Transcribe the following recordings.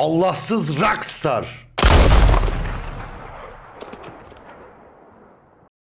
Allahsız Rockstar.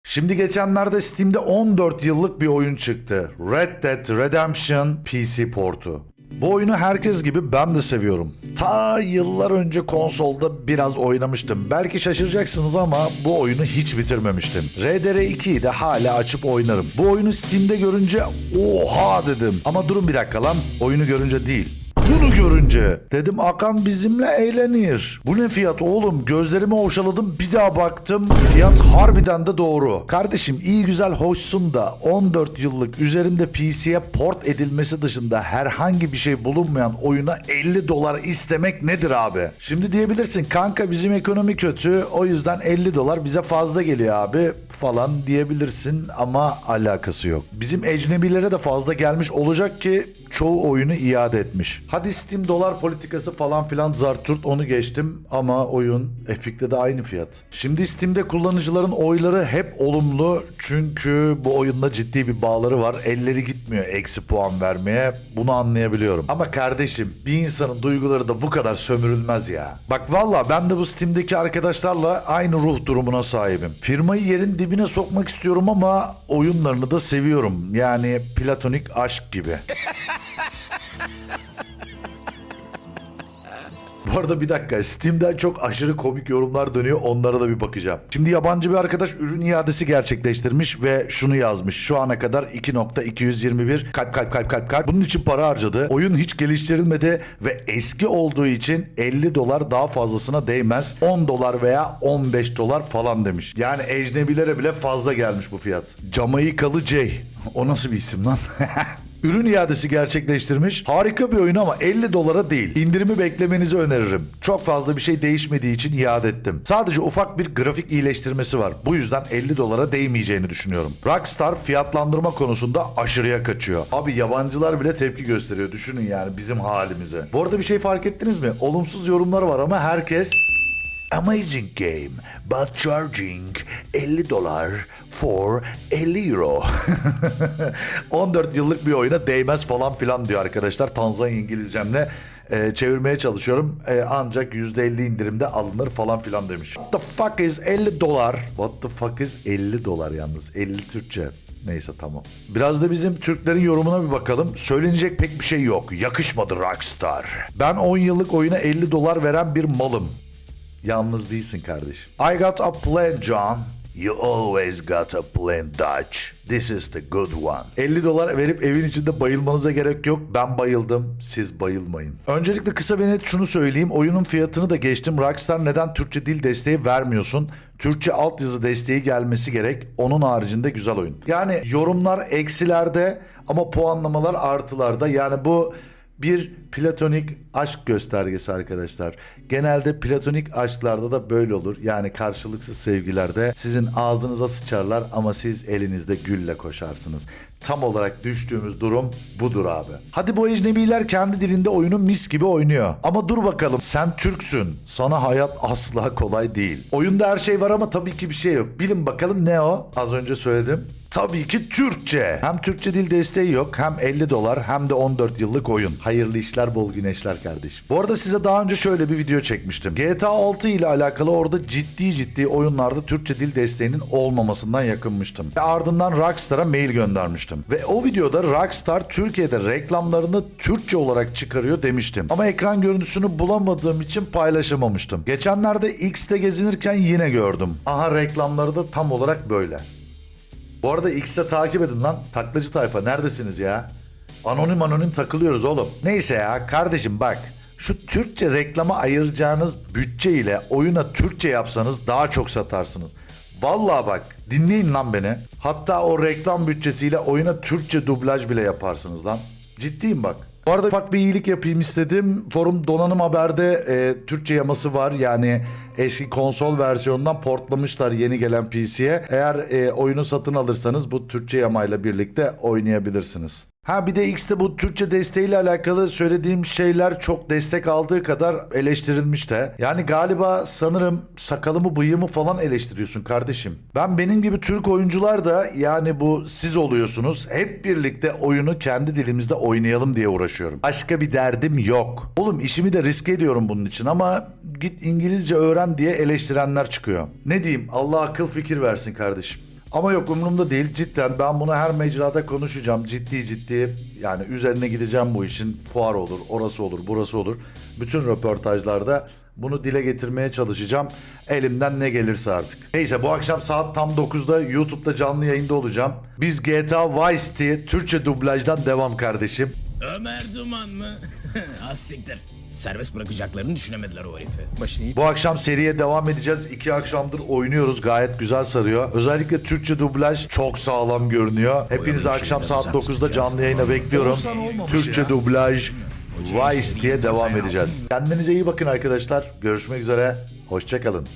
Şimdi geçenlerde Steam'de 14 yıllık bir oyun çıktı. Red Dead Redemption PC portu. Bu oyunu herkes gibi ben de seviyorum. Ta yıllar önce konsolda biraz oynamıştım. Belki şaşıracaksınız ama bu oyunu hiç bitirmemiştim. RDR2'yi de hala açıp oynarım. Bu oyunu Steam'de görünce oha dedim. Ama durun bir dakika lan. Oyunu görünce değil. Bunu görünce dedim Akan bizimle eğlenir. Bu ne fiyat oğlum? Gözlerimi oşaladım bir daha baktım. Fiyat harbiden de doğru. Kardeşim iyi güzel hoşsun da 14 yıllık üzerinde PC'ye port edilmesi dışında herhangi bir şey bulunmayan oyuna 50 dolar istemek nedir abi? Şimdi diyebilirsin kanka bizim ekonomi kötü o yüzden 50 dolar bize fazla geliyor abi falan diyebilirsin ama alakası yok. Bizim ecnebilere de fazla gelmiş olacak ki çoğu oyunu iade etmiş. Hadi Steam dolar politikası falan filan zarturt onu geçtim ama oyun Epic'te de aynı fiyat. Şimdi Steam'de kullanıcıların oyları hep olumlu çünkü bu oyunda ciddi bir bağları var. Elleri gitmiyor eksi puan vermeye. Bunu anlayabiliyorum. Ama kardeşim bir insanın duyguları da bu kadar sömürülmez ya. Bak valla ben de bu Steam'deki arkadaşlarla aynı ruh durumuna sahibim. Firmayı yerin dibine sokmak istiyorum ama oyunlarını da seviyorum. Yani platonik aşk gibi. Bu arada bir dakika Steam'den çok aşırı komik yorumlar dönüyor onlara da bir bakacağım. Şimdi yabancı bir arkadaş ürün iadesi gerçekleştirmiş ve şunu yazmış. Şu ana kadar 2.221 kalp kalp kalp kalp kalp. Bunun için para harcadı. Oyun hiç geliştirilmedi ve eski olduğu için 50 dolar daha fazlasına değmez. 10 dolar veya 15 dolar falan demiş. Yani ecnebilere bile fazla gelmiş bu fiyat. Jamaikalı Jay. O nasıl bir isim lan? Ürün iadesi gerçekleştirmiş. Harika bir oyun ama 50 dolara değil. İndirimi beklemenizi öneririm. Çok fazla bir şey değişmediği için iade ettim. Sadece ufak bir grafik iyileştirmesi var. Bu yüzden 50 dolara değmeyeceğini düşünüyorum. Rockstar fiyatlandırma konusunda aşırıya kaçıyor. Abi yabancılar bile tepki gösteriyor. Düşünün yani bizim halimize. Bu arada bir şey fark ettiniz mi? Olumsuz yorumlar var ama herkes Amazing game, but charging 50 dolar for 50 euro. 14 yıllık bir oyuna değmez falan filan diyor arkadaşlar. Tanzanya İngilizcemle e, çevirmeye çalışıyorum. E, ancak %50 indirimde alınır falan filan demiş. What the fuck is 50 dolar? What the fuck is 50 dolar yalnız? 50 Türkçe. Neyse tamam. Biraz da bizim Türklerin yorumuna bir bakalım. Söylenecek pek bir şey yok. Yakışmadı Rockstar. Ben 10 yıllık oyuna 50 dolar veren bir malım. Yalnız değilsin kardeşim. I got a plan John. You always got a plan Dutch. This is the good one. 50 dolar verip evin içinde bayılmanıza gerek yok. Ben bayıldım. Siz bayılmayın. Öncelikle kısa ve net şunu söyleyeyim. Oyunun fiyatını da geçtim. Rockstar neden Türkçe dil desteği vermiyorsun? Türkçe altyazı desteği gelmesi gerek. Onun haricinde güzel oyun. Yani yorumlar eksilerde ama puanlamalar artılarda. Yani bu bir platonik aşk göstergesi arkadaşlar. Genelde platonik aşklarda da böyle olur. Yani karşılıksız sevgilerde sizin ağzınıza sıçarlar ama siz elinizde gülle koşarsınız. Tam olarak düştüğümüz durum budur abi. Hadi bu ecnebiler kendi dilinde oyunu mis gibi oynuyor. Ama dur bakalım sen Türksün. Sana hayat asla kolay değil. Oyunda her şey var ama tabii ki bir şey yok. Bilin bakalım ne o? Az önce söyledim. Tabii ki Türkçe. Hem Türkçe dil desteği yok hem 50 dolar hem de 14 yıllık oyun. Hayırlı işler bol güneşler kardeşim. Bu arada size daha önce şöyle bir video çekmiştim. GTA 6 ile alakalı orada ciddi ciddi oyunlarda Türkçe dil desteğinin olmamasından yakınmıştım. Ve ardından Rockstar'a mail göndermiştim. Ve o videoda Rockstar Türkiye'de reklamlarını Türkçe olarak çıkarıyor demiştim. Ama ekran görüntüsünü bulamadığım için paylaşamamıştım. Geçenlerde X'te gezinirken yine gördüm. Aha reklamları da tam olarak böyle. Bu arada X'te takip edin lan. Taklacı tayfa neredesiniz ya? Anonim anonim takılıyoruz oğlum. Neyse ya kardeşim bak. Şu Türkçe reklama ayıracağınız bütçe ile oyuna Türkçe yapsanız daha çok satarsınız. Vallahi bak dinleyin lan beni. Hatta o reklam bütçesiyle oyuna Türkçe dublaj bile yaparsınız lan. Ciddiyim bak. Bu arada ufak bir iyilik yapayım istedim. Forum Donanım Haber'de e, Türkçe yaması var. Yani eski konsol versiyonundan portlamışlar yeni gelen PC'ye. Eğer e, oyunu satın alırsanız bu Türkçe yamayla birlikte oynayabilirsiniz. Ha bir de X'te bu Türkçe desteğiyle alakalı söylediğim şeyler çok destek aldığı kadar eleştirilmiş de. Yani galiba sanırım sakalımı bıyığımı falan eleştiriyorsun kardeşim. Ben benim gibi Türk oyuncular da yani bu siz oluyorsunuz. Hep birlikte oyunu kendi dilimizde oynayalım diye uğraşıyorum. Başka bir derdim yok. Oğlum işimi de riske ediyorum bunun için ama git İngilizce öğren diye eleştirenler çıkıyor. Ne diyeyim Allah akıl fikir versin kardeşim. Ama yok umurumda değil cidden ben bunu her mecrada konuşacağım ciddi ciddi yani üzerine gideceğim bu işin fuar olur orası olur burası olur bütün röportajlarda bunu dile getirmeye çalışacağım elimden ne gelirse artık. Neyse bu akşam saat tam 9'da YouTube'da canlı yayında olacağım. Biz GTA Vice City Türkçe dublajdan devam kardeşim. Ömer Duman mı? Az siktir. Serbest bırakacaklarını düşünemediler o herifi. Başını Bu akşam seriye devam edeceğiz. İki akşamdır oynuyoruz. Gayet güzel sarıyor. Özellikle Türkçe dublaj çok sağlam görünüyor. Hepinizi akşam saat uzak 9'da tutacağız. canlı yayına bekliyorum. Türkçe dublaj Vice diye devam edeceğiz. Kendinize iyi bakın arkadaşlar. Görüşmek üzere. Hoşçakalın.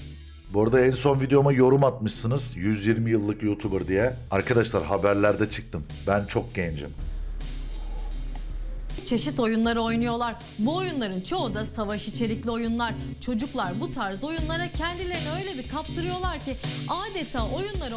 Bu arada en son videoma yorum atmışsınız. 120 yıllık YouTuber diye. Arkadaşlar haberlerde çıktım. Ben çok gencim. Çeşit oyunları oynuyorlar. Bu oyunların çoğu da savaş içerikli oyunlar. Çocuklar bu tarz oyunlara kendilerini öyle bir kaptırıyorlar ki adeta oyunları